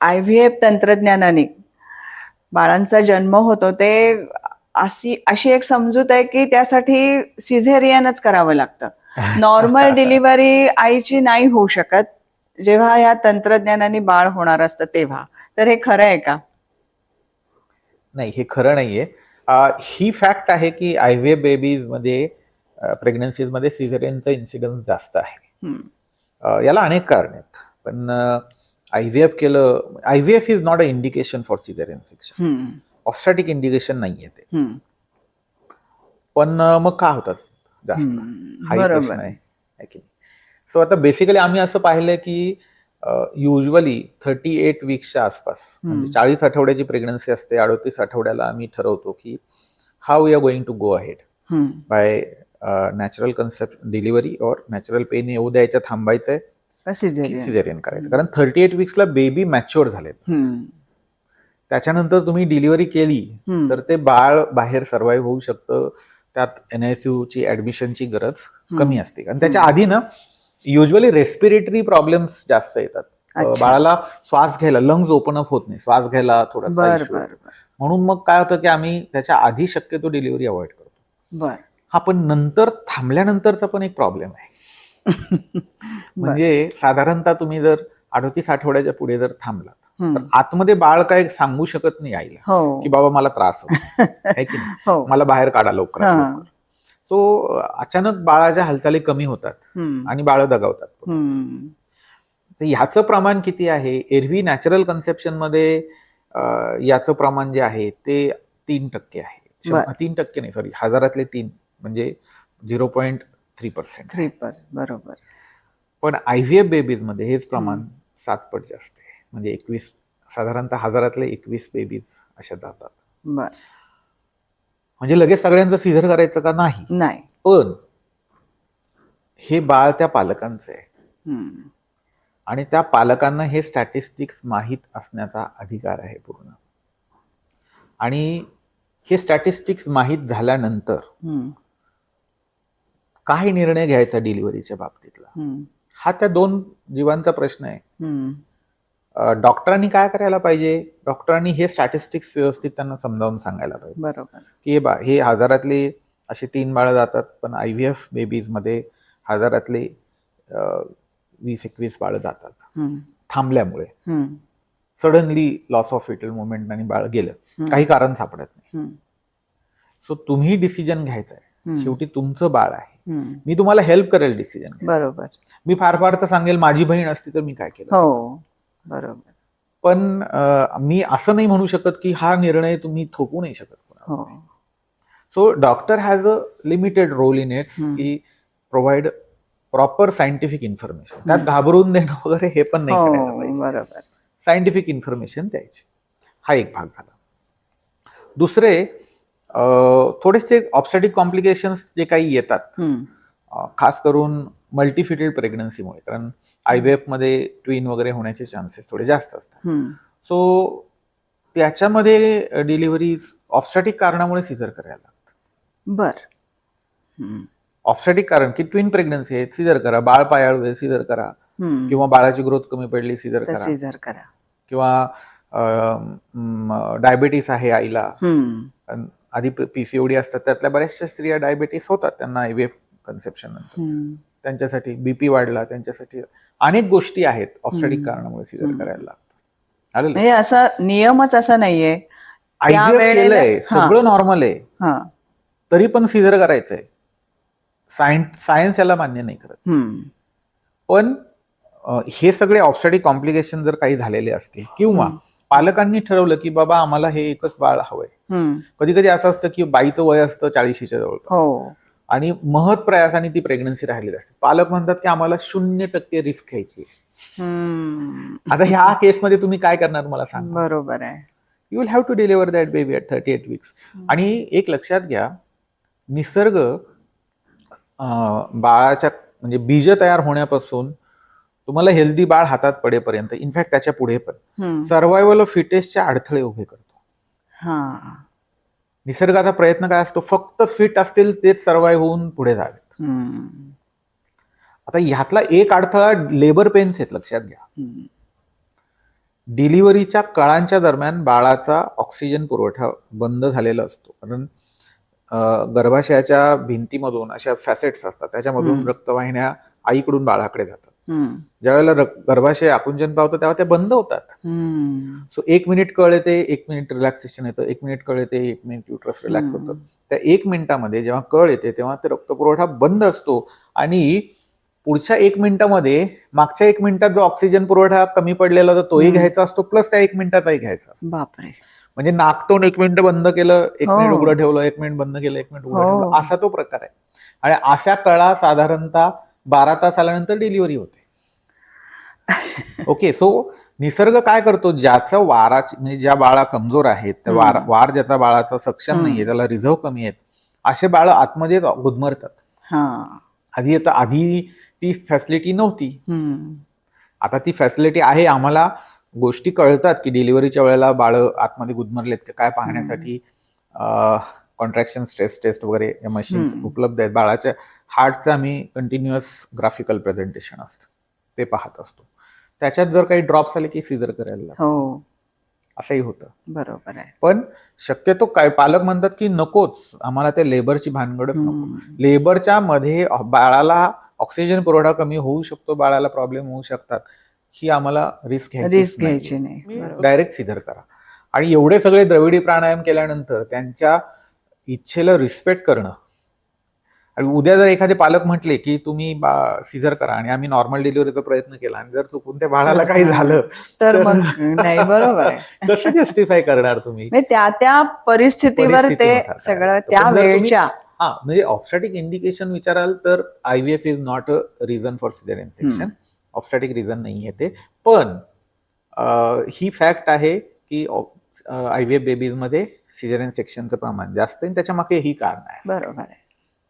I V F तंत्रज्ञानाने बाळांचा जन्म होतो ते अशी अशी एक समजूत आहे की त्यासाठी सिझेरियनच करावं लागतं. नॉर्मल डिलिव्हरी आईची नाही होऊ शकत. जेव्हा या तंत्रज्ञानाने बाळ होणार असतं तेव्हा. तर हे खरं आहे का? नाही हे खरं नाहीये. ही फॅक्ट आहे की आय व्ही एफ बेबीजमध्ये प्रेग्नन्सीजमध्ये सिझेरियनचा इन्सिडन्स जास्त आहे. याला अनेक कारण आहेत. पण आय व्ही एफ केलं I V F is not a indication for caesarean section hmm. Obstetric indication नाहीये ते हम्म. पण मग का होतात जास्त. हाही प्रश्न आहे सो आता बेसिकली आम्ही असं पाहिलंय की युजली थर्टी एट वीक्सच्या आसपास म्हणजे. चाळीस आठवड्याची प्रेग्नन्सी असते अडोतीस आठवड्याला आम्ही ठरवतो की how we are going to go ahead. By natural concept delivery और नॅचरल पेन येऊ द्यायच्या थांबायचंय सिझेरियन सिझेरियन करायचं. कारण थर्टी एट वीक्सला बेबी मॅच्युअर हम्म. त्याच्यानंतर तुम्ही डिलिव्हरी केली. तर ते बाळ बाहेर सर्व्हाइव्ह होऊ शकतं. त्यात एनआयसीयू ची ऍडमिशनची गरज कमी असते. आणि त्याच्या आधी ना युजली रेस्पिरेटरी प्रॉब्लेम्स जास्त येतात. बाळाला श्वास घ्यायला लंग्स ओपन अप होत नाही. श्वास घ्यायला थोडासा. बर म्हणून मग काय होतं की आम्ही त्याच्या आधी शक्यतो डिलिव्हरी अवॉइड करतो. हा पण नंतर थांबल्यानंतरचा पण एक प्रॉब्लेम आहे. म्हणजे साधारणतः तुम्ही जर अडोतीस आठवड्याच्या पुढे जर थांबलात तर. आतमध्ये बाळ काय सांगू शकत नाही आईला हो की बाबा मला त्रास होतो है की नाही मला बाहेर काढा लवकर. सो अचानक बाळाच्या हालचाली कमी होतात. आणि बाळ दगावतात. तर ह्याचं प्रमाण किती आहे एरवी नॅचरल कन्सेप्शनमध्ये याचं प्रमाण जे आहे ते तीन टक्के आहे. तीन टक्के नाही सॉरी हजारातले तीन म्हणजे zero point three percent. Three per बरोबर. पण आय व्ही एफ बेबीजमध्ये हेच प्रमाण सात पट जास्त आहे. म्हणजे एकवीस साधारणतः हजारातले एकवीस बेबीज अशा जातात. बर. म्हणजे लगेच सगळ्यांचं सिझर करायचं का? नाही. नाही. पण हे बाळ त्या पालकांचं आहे. हम्म. आणि त्या पालकांना हे स्टॅटिस्टिक्स माहीत असण्याचा अधिकार आहे पूर्ण. आणि हे स्टॅटिस्टिक्स माहीत झाल्यानंतर हम्म. काय निर्णय घ्यायचा डिलिव्हरीच्या बाबतीतला. हा त्या दोन जीवांचा प्रश्न आहे डॉक्टरांनी काय करायला पाहिजे डॉक्टरांनी हे स्टॅटिस्टिक्स व्यवस्थित त्यांना समजावून सांगायला पाहिजे बरोबर की हे बा हे हजारातले असे तीन बाळं जातात पण आय व्ही एफ बेबीजमध्ये हजारातले वीस एकवीस बाळं जातात. थांबल्यामुळे. Suddenly loss of foetal movement आणि बाळ गेलं. काही कारण सापडत नाही. सो तुम्ही डिसिजन घ्यायचा आहे. शेवटी तुमचं बाळ आहे. मी तुम्हाला हेल्प करेल डिसिजन बरोबर. मी फार फार तर सांगेल माझी बहीण असती तर मी काय केलं. हो बरोबर. पण मी असं नाही म्हणू शकत की हा निर्णय तुम्ही थोपू नाही शकत हो. So doctor has a limited role in its. की प्रोव्हाइड प्रॉपर सायंटिफिक इन्फॉर्मेशन त्यात. घाबरून देणं वगैरे हे पण नाही हो बरोबर. सायंटिफिक इन्फॉर्मेशन द्यायची. हा एक भाग झाला. दुसरे थोडेसे ऑप्सॅटिक कॉम्प्लिकेशन्स जे काही येतात खास करून मल्टीफिटेड प्रेग्नन्सीमुळे कारण आय व्ही मध्ये ट्विन वगैरे होण्याचे चान्सेस थोडे जास्त असतात. सो त्याच्यामध्ये डिलिव्हरीज ऑप्सॅटिक कारणामुळे सिझर करायला लागतात. बर. ऑप्सॅटिक कारण की ट्विन प्रेग्नन्सी आहे सिझर करा. बाळ पायाळू आहे सिझर करा. किंवा बाळाची ग्रोथ कमी पडली सिझर करा. सीझर करा. किंवा डायबिटीस आहे आईला. हम्म. अन आधी पीसीओडी असतात त्यातल्या बऱ्याचशा स्त्रिया डायबिटीस होतात त्यांना आय कन्सेप्शन नंतर. त्यांच्यासाठी बीपी वाढला त्यांच्यासाठी अनेक गोष्टी आहेत ऑप्सॅटिक हम्म. कारणामुळे सिझर. करायला आलं म्हणजे असा नियमच असा नाहीये आयव्हीएफ केलंय. सगळं नॉर्मल आहे तरी पण सिझर करायचंय सायन्स सायन्स याला मान्य नाही करत. पण हे सगळे ऑप्सॅटिक कॉम्प्लिकेशन जर काही झालेले असतील किंवा. पालकांनी ठरवलं की बाबा आम्हाला हे एकच बाळ हवंय. कधी कधी असं असतं की बाईचं वय असतं चाळीशीच्या जवळपास. हो. आणि महत् प्रयासाने ती प्रेग्नन्सी राहिलेली असते. पालक म्हणतात की आम्हाला शून्य टक्के रिस्क घ्यायची. आता ह्या केसमध्ये तुम्ही काय करणार मला सांगा. बरोबर आहे. You will have to deliver that baby at thirty eight weeks आणि एक लक्षात घ्या निसर्ग बाळाच्या म्हणजे बीज तयार होण्यापासून तुम्हाला हेल्दी बाळ हातात पडेपर्यंत इनफॅक्ट त्याच्या पुढे पण हम्म. सर्वायवल ऑफ फिटेस्टचे अडथळे उभे करतो हा निसर्गाचा प्रयत्न काय असतो फक्त फिट असतील तेच सर्वाईव्ह होऊन पुढे जावेत. आता ह्यातला एक अडथळा लेबर पेन्स आहेत लक्षात घ्या. डिलिव्हरीच्या कळांच्या दरम्यान बाळाचा ऑक्सिजन पुरवठा बंद झालेला असतो कारण गर्भाशयाच्या भिंतीमधून अशा फॅसेट्स असतात त्याच्यामधून. रक्तवाहिन्या आईकडून बाळाकडे जातात. ज्यावेळेला गर्भाशय आकुंचन पावतं तेव्हा ते बंद होतात. सो एक मिनिट कळ येते एक मिनिट रिलॅक्सेशन येतं एक मिनिट कळ येते एक मिनिट युट्रस रिलॅक्स. होतं त्या एक मिनिटामध्ये जेव्हा कळ येते तेव्हा ते रक्तपुरवठा बंद असतो आणि पुढच्या एक मिनिटामध्ये मागच्या एक मिनिटात जो ऑक्सिजन पुरवठा कमी पडलेला होता तोही. घ्यायचा असतो प्लस त्या एक मिनिटाचाही घ्यायचा असतो म्हणजे नाकतोंड एक मिनिट बंद केलं एक हो. मिनिट उघडं ठेवलं एक मिनिट बंद केलं एक मिनिट उघडं हो. ठेवलं असा तो प्रकार आहे आणि अशा कळा साधारणतः बारा तास आल्यानंतर डिलिव्हरी होते. ओके सो निसर्ग काय करतो? ज्याचं वाराची म्हणजे ज्या बाळा कमजोर आहेत त्या वार. वार ज्याचा बाळाचा सक्षम. नाहीये त्याला रिझर्व कमी आहेत असे बाळ आतमध्ये गुदमरतात. हा. आधी आता आधी ती फॅसिलिटी नव्हती. आता ती फॅसिलिटी आहे आम्हाला गोष्टी कळतात की डिलिव्हरीच्या वेळेला बाळ आतमध्ये गुदमरलेत का काय पाहण्यासाठी. कॉन्ट्रॅक्शन स्ट्रेस टेस्ट वगैरे या मशीन्स. उपलब्ध आहेत. बाळाच्या हार्टचं आम्ही कंटिन्युअस ग्राफिकल प्रेझेंटेशन असतं. ते पाहत असतो. त्याच्यात जर काही ड्रॉप्स आले की सिजर करायला. हो. असंही होतं. बरोबर आहे. पण शक्यतो काय पालक म्हणतात की नकोच. आम्हाला ते लेबरची भानगडच नको. लेबरच्या मध्ये बाळाला ऑक्सिजन पुरवठा कमी होऊ शकतो बाळाला प्रॉब्लेम होऊ शकतात. ही आम्हाला रिस्क घ्यायची रिस्क घ्यायची नाही. डायरेक्ट सिधर करा. आणि एवढे सगळे द्रविडी प्राणायाम केल्यानंतर त्यांच्या इच्छेला रिस्पेक्ट करणं. आणि उद्या जर एखादे पालक म्हटले की तुम्ही सिझर करा आणि आम्ही नॉर्मल डिलिव्हरीचा प्रयत्न केला आणि जर चुकून त्या बाळाला काही झालं तर नाही बरोबर कसं जस्टिफाय करणार तुम्ही? म्हणजे त्या त्या परिस्थितीवर ते सगळं. त्या वेळच्या. हा म्हणजे ऑफस्टॅटिक इंडिकेशन विचाराल तर I V F is not a reason for caesarean section obstetric reason नाही आहे ते. पण ही फॅक्ट आहे की आय व्ही एफ बेबीजमध्ये सिझेरियन सेक्शनचं प्रमाण जास्त आणि त्याच्यामागे ही कारण आहे. बरोबर आहे.